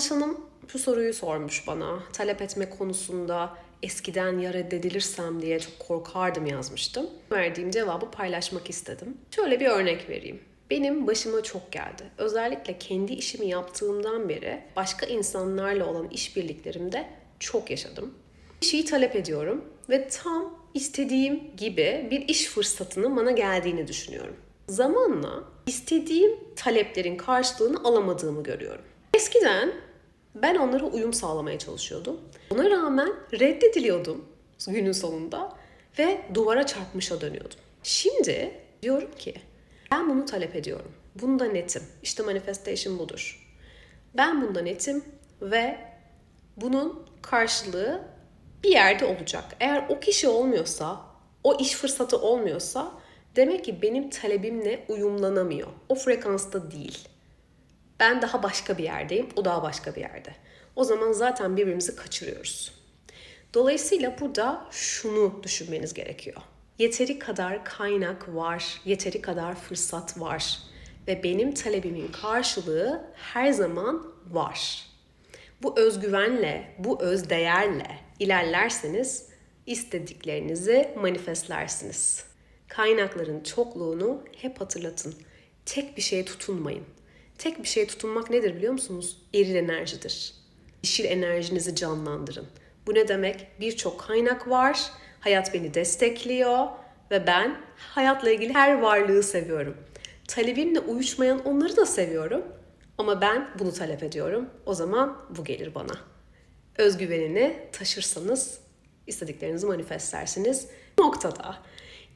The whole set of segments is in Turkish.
Danışanım şu soruyu sormuş bana. Talep etme konusunda eskiden ya reddedilirsem diye çok korkardım yazmıştım. Verdiğim cevabı paylaşmak istedim. Şöyle bir örnek vereyim. Benim başıma çok geldi. Özellikle kendi işimi yaptığımdan beri başka insanlarla olan işbirliklerimde çok yaşadım. Bir şeyi talep ediyorum ve tam istediğim gibi bir iş fırsatının bana geldiğini düşünüyorum. Zamanla istediğim taleplerin karşılığını alamadığımı görüyorum. Eskiden ben onlara uyum sağlamaya çalışıyordum. Ona rağmen reddediliyordum günün sonunda ve duvara çarpmışa dönüyordum. Şimdi diyorum ki ben bunu talep ediyorum. Bunda netim. İşte manifestation budur. Ben bunda netim ve bunun karşılığı bir yerde olacak. Eğer o kişi olmuyorsa, o iş fırsatı olmuyorsa demek ki benim talebimle uyumlanamıyor. O frekansta değil. Ben daha başka bir yerdeyim, o daha başka bir yerde. O zaman zaten birbirimizi kaçırıyoruz. Dolayısıyla burada şunu düşünmeniz gerekiyor. Yeteri kadar kaynak var, yeteri kadar fırsat var ve benim talebimin karşılığı her zaman var. Bu özgüvenle, bu özdeğerle ilerlerseniz istediklerinizi manifestlersiniz. Kaynakların çokluğunu hep hatırlatın. Tek bir şeye tutunmayın. Tek bir şeye tutunmak nedir biliyor musunuz? Eril enerjidir. Dişil enerjinizi canlandırın. Bu ne demek? Birçok kaynak var. Hayat beni destekliyor ve ben hayatla ilgili her varlığı seviyorum. Talebimle uyuşmayan onları da seviyorum. Ama ben bunu talep ediyorum. O zaman bu gelir bana. Özgüvenini taşırsanız istediklerinizi manifestlersiniz. Bu noktada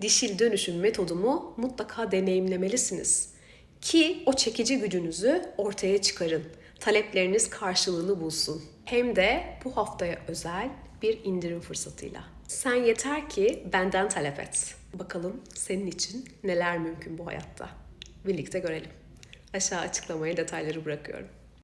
dişil dönüşüm metodumu mutlaka deneyimlemelisiniz. Ki o çekici gücünüzü ortaya çıkarın. Talepleriniz karşılığını bulsun. Hem de bu haftaya özel bir indirim fırsatıyla. Sen yeter ki benden talep et. Bakalım senin için neler mümkün bu hayatta. Birlikte görelim. Aşağı açıklamaya detayları bırakıyorum.